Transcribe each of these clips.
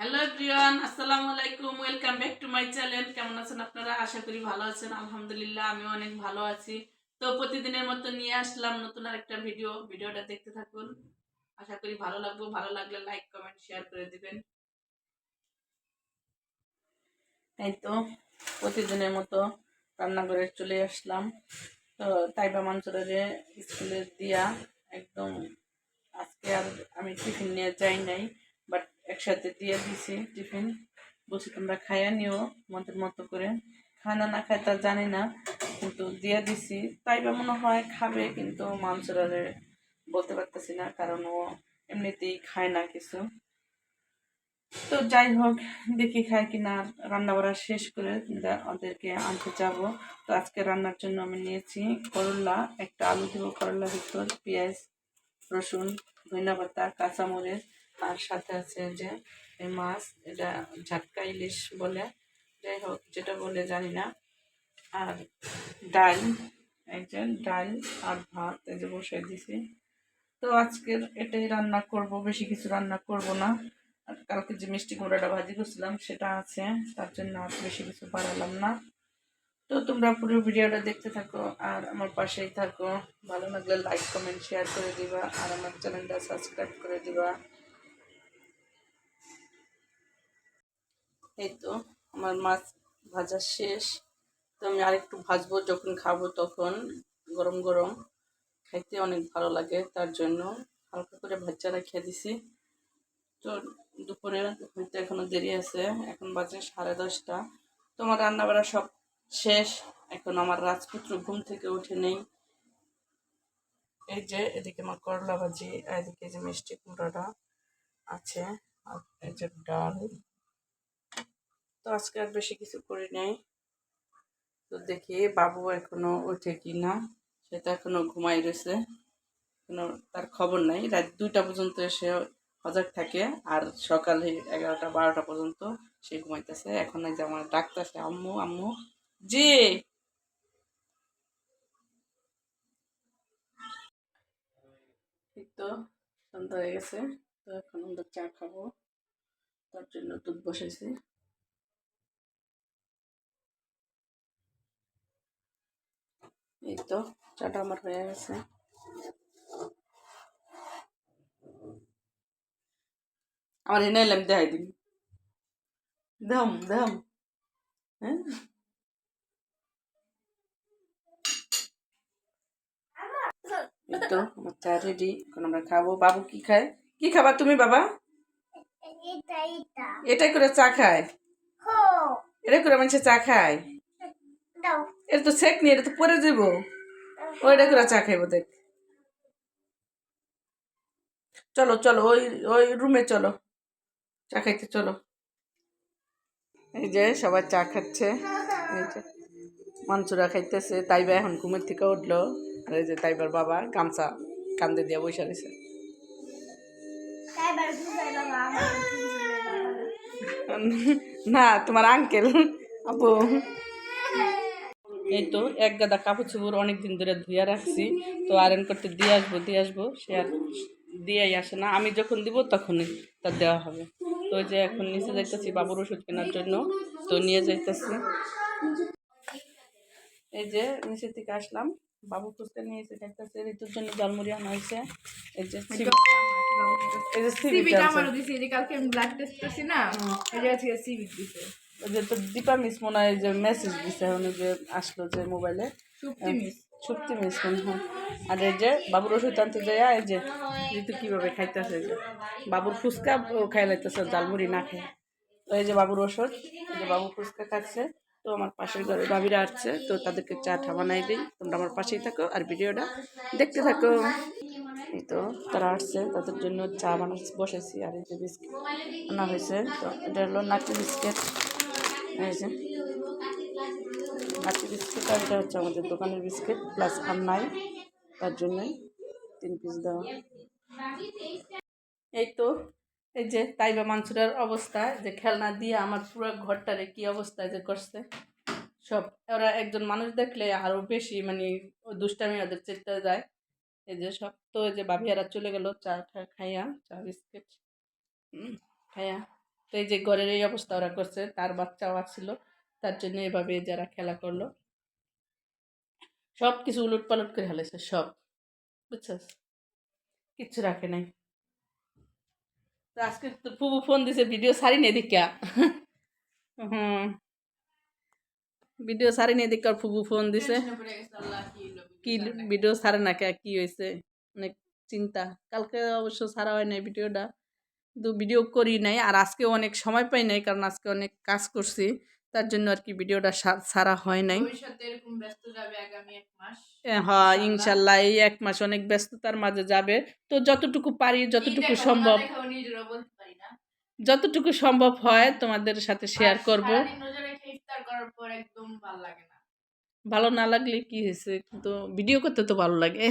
Hello Priyan আসসালামু আলাইকুম welcome back to my channel কেমন আছেন আপনারা? আশা করি ভালো আছেন, আলহামদুলিল্লাহ আমি অনেক ভালো আছি। তো প্রতিদিনের মতো নিয়ে আসলাম নতুন আর একটা ভিডিও ভিডিওটা দেখতে থাকুন। আশা করি ভালো লাগবে, ভালো লাগলে লাইক কমেন্ট শেয়ার করে দিবেন। এই তো, প্রতিদিনের মতো রান্নাঘরে চলে আসলাম। তো তাইবা মানসুরারে স্কুলে দিয়া একদম আজকে আর আমি টিফিন নিয়ে যাই নাই। একসাথে দিয়ে দিছি টিফিন। বলছি, তোমরা খাইয়া নিও আমাদের মতো করে। খায় না না খায় তা জানি না, কিন্তু দিয়ে দিছি। তাইবা মনে হয় খাবে, কিন্তু মানসুরারে বলতে পারতেছি না, কারণ ও এমনিতেই খায় না কিছু। তো যাই হোক, দেখি খাই কিনা রান্না বাড়া শেষ করে ওদেরকে আনতে যাব। তো আজকে রান্নার জন্য আমি নিয়েছি করলা, একটা আলু দেবো করলার ভিতর, পেঁয়াজ, রসুন, ধনিয়া পাতা, কাঁচামরিচ আর সাথে আছে যে এই মাছ, এটা ঝাটকা ইলিশ বলে, যাই হোক, যেটা বলে জানি না। আর ডাল, এই যে ডাল আর ভাত, এই যে বসাই দিছি। তো আজকের এটাই রান্না করব, বেশি কিছু রান্না করব না। আর কালকে যে মিষ্টি কুমড়াটা ভাজি করছিলাম, সেটা আছে, তার জন্য আর বেশি কিছু বাড়ালাম না। তো তোমরা পুরো ভিডিওটা দেখতে থাকো, আর আমার পাশেই থাকো। ভালো লাগলে লাইক কমেন্ট শেয়ার করে দিবা, আর আমার চ্যানেলটা সাবস্ক্রাইব করে দিবা। এই তো, আমার মাছ ভাজা শেষ। তো আমি আরেকটু ভাজবো, যখন খাব তখন। গরম গরম। খাইতে অনেক ভালো লাগে, তার জন্য হালকা করে ভাজা রেখে দিছি। তো দুপুরে হইতে এখনও দেরি আছে, এখন বাজে সাড়ে দশটা। তো আমার রান্নাবাড়া সব শেষ, এখন আমার রাজপুত্র ঘুম থেকে উঠে নেই। এই যে, এদিকে আমার করলা ভাজি এদিকে যে মিষ্টি কুমড়াটা আছে, আর এই যে ডাল। তো আজকে আর বেশি কিছু করি নাই। তো দেখি বাবু এখনও ওঠে কি না সেটা এখনও ঘুমাই রয়েছে। কোনো তার খবর নাই। রাত দুইটা পর্যন্ত সে সজাগ থাকে আর সকালে এগারোটা, বারোটা পর্যন্ত সে ঘুমাইতেছে। এখন যে আমার ডাকতেছে আম্মু আম্মু। জি। তো সন্ধ্যা হয়ে গেছে, তো এখন আমরা চা খাব। তার জন্য দুধ বসেছি এই তো চাটা আমার হয়ে গেছে। আমার এনে এলাম দেখাই দিন দাম দাম হ্যাঁ? তো আমার চা রেডি এখন আমরা খাব। বাবু কি খায়? কি খাবা তুমি বাবা? এটা এটা এটাই করে চা খায়। এটা করে মানুষের চা খায়। এটা তো শেখ নি এটা তো পরে যাব ওইটা করে চা খাইবো দেখ। চলো চলো ওই ওই রুমে চলো। চা খাইতে চলো। এই যে সবাই চা খাচ্ছে। এই যে খাইতেছে তাইবা এখন ঘুমের থেকে উঠল। আর এই যে তাইবার বাবা গামছা কান্দে দিয়ে বসে রয়েছে তাই না তোমার আঙ্কেল আপু এই তো এক গাদা কাপড় চোপড় অনেক দিন ধরে ধুয়ে রাখছি। তো আয়রন করতে দিয়ে আসব দিয়ে আসব সে আর দিয়েই আসে না। আমি যখন দিব তখনই তার দেওয়া হবে। তো যে এখন নিচে যাইতেছি বাবুর ওষুধ কেনার জন্য তো নিয়ে যাইতেছি। এই যে নিচের থেকে আসলাম বাবু ফুচকা নিয়ে এসে খাইতেছে ঋতুর জন্য জলমুড়ি আনা হয়েছে। এই যে এই যে সিবি সিভিটা আছে। আমারও দিছে এই যে কালকে আমি ব্লাড টেস্ট করছি না। এই জায়গা থেকে সিভিট দিছে। যে তো দীপা মিস মনে হয় যে মেসেজ দিছে উনি যে আসলো যে মোবাইলে সুপ্তি মিস মিস মনে হয় আর এই যে বাবুর ওষুধ আনতে যায় এই যে ঋতু কীভাবে খাইতেছে যে। বাবুর ফুচকা খাই লাইতেছে জালমুড়ি না খায়। তো এই যে বাবুর ওষুধ এই যে বাবু ফুচকা খাচ্ছে তো আমার পাশের ঘরে ভাবিরা আসছে তো তাদেরকে চা ঠা বানাই দিই। তোমরা আমার পাশেই থাকো আর ভিডিওটা দেখতে থাকো। এই তো তারা আসছে তাদের জন্য চা বানাচ্ছি বসেছি আর এই যে বিস্কিট আনা হয়েছে। তো এটা হলো নাকি বিস্কিট। এই যে নাকি বিস্কিট, আর এটা হচ্ছে আমাদের দোকানের বিস্কিট প্লাস আর নাই, তার জন্যই তিন পিস দেওয়া। এই তো, এই যে তাইবা মানসুরার অবস্থা, যে খেলনা দিয়ে আমার পুরো ঘরটারে কি অবস্থায় যে করছে। সব, ওরা একজন মানুষ দেখলে আরও বেশি মানে দুষ্টামি ওদের চেতে যায়। এই যে সব, তো এই যে বাবিয়ারা চলে গেল, চা টা খাইয়া, চা বিস্কিট খাইয়া। তো এই যে ঘরের এই অবস্থা ওরা করছে তার বাচ্চাও আসছিল তার জন্য এভাবে যারা খেলা করল। সব কিছু উলট পালট করে ফেলেছে সব। বুঝছস? কিচ্ছু রাখে নাই। তো আজকে তো ফুবু ফোন দিছে ভিডিও সারি নেই দেখা হুম। ভিডিও সারি নেই দেখা ফুবু ফোন দিছে কি। ভিডিও সারে না কে কি হয়েছে অনেক চিন্তা। কালকে অবশ্য সারা হয় নাই ভিডিওটা। কিন্তু ভিডিও করি নাই। আর আজকে অনেক সময় পাই নাই কারণ আজকে অনেক কাজ করছি। তার জন্য আর কি ভিডিওটা সা- ছাড়া হয় নাই। হ্যাঁ ইনশাল্লাহ। এই এক মাস অনেক ব্যস্ততার মাঝে যাবে। তো যতটুকু পারি যতটুকু সম্ভব। যতটুকু সম্ভব হয় তোমাদের সাথে শেয়ার করব। ভালো না। লাগলে কি হয়েছে? কিন্তু ভিডিও করতে তো ভালো লাগে।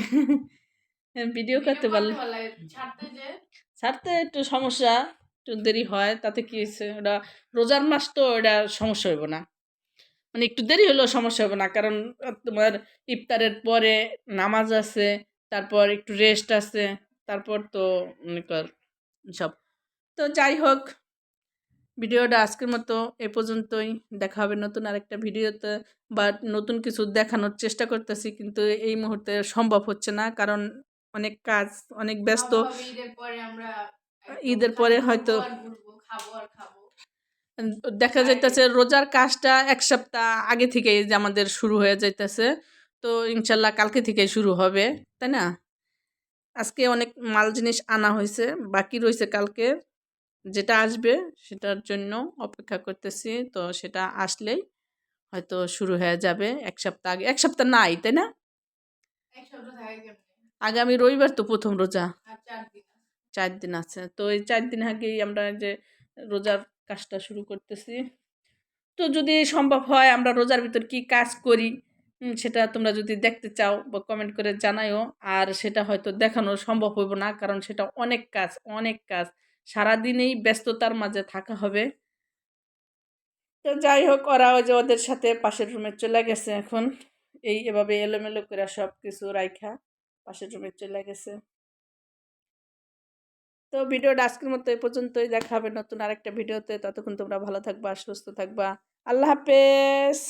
ভিডিও করতে ভালো লাগে। ছাড়তে একটু সমস্যা, একটু দেরি হয়, তাতে কি হয়েছে? ওটা রোজার মাস তো ওটা সমস্যা হইব না। মানে একটু দেরি হলেও সমস্যা হবে না, কারণ তোমার ইফতারের পরে নামাজ আছে, তারপর একটু রেস্ট আছে, তারপর তো মনে কর সব। তো যাই হোক, ভিডিওটা আজকের মতো এ পর্যন্তই। দেখা হবে নতুন আরেকটা ভিডিওতে, বা নতুন কিছু দেখানোর চেষ্টা করতেছি, কিন্তু এই মুহূর্তে সম্ভব হচ্ছে না, কারণ অনেক কাজ অনেক ব্যস্ত। ঈদের পরে হয়তো- দেখা যাইতেছে রোজার কাজটা এক সপ্তাহ আগে থেকেই যে আমাদের শুরু হয়ে যাইতেছে। তো ইনশাল্লাহ কালকে থেকেই শুরু হবে তাই না? আজকে অনেক মাল জিনিস আনা হয়েছে বাকি রয়েছে কালকে। যেটা আসবে সেটার জন্য অপেক্ষা করতেছি তো সেটা আসলেই হয়তো শুরু হয়ে যাবে এক সপ্তাহ আগে। এক সপ্তাহ নাই তাই না? এক সপ্তাহ থাকে আগামী রবিবার তো প্রথম রোজা। চার দিন আছে। তো এই চার দিন আগেই আমরা যে রোজার কাজটা শুরু করতেছি। তো যদি সম্ভব হয় আমরা রোজার ভিতর কি কাজ করি সেটা তোমরা যদি দেখতে চাও বা কমেন্ট করে জানাইও। আর সেটা হয়তো দেখানো সম্ভব হইব না কারণ সেটা অনেক কাজ অনেক কাজ। সারাদিনেই ব্যস্ততার মাঝে থাকা হবে। তো যাই হোক ওরা ওই যে ওদের সাথে পাশের রুমে চলে গেছে এখন। এই এভাবে এলোমেলো করে সব কিছু রাইখা। পাশের রুমে চলে গেছে। তো ভিডিওটা আজকের মতো এই পর্যন্তই, দেখা হবে নতুন আরেকটা ভিডিওতে। ততক্ষণ তোমরা ভালো থাকবা, সুস্থ থাকবা। আল্লাহ হাফেজ!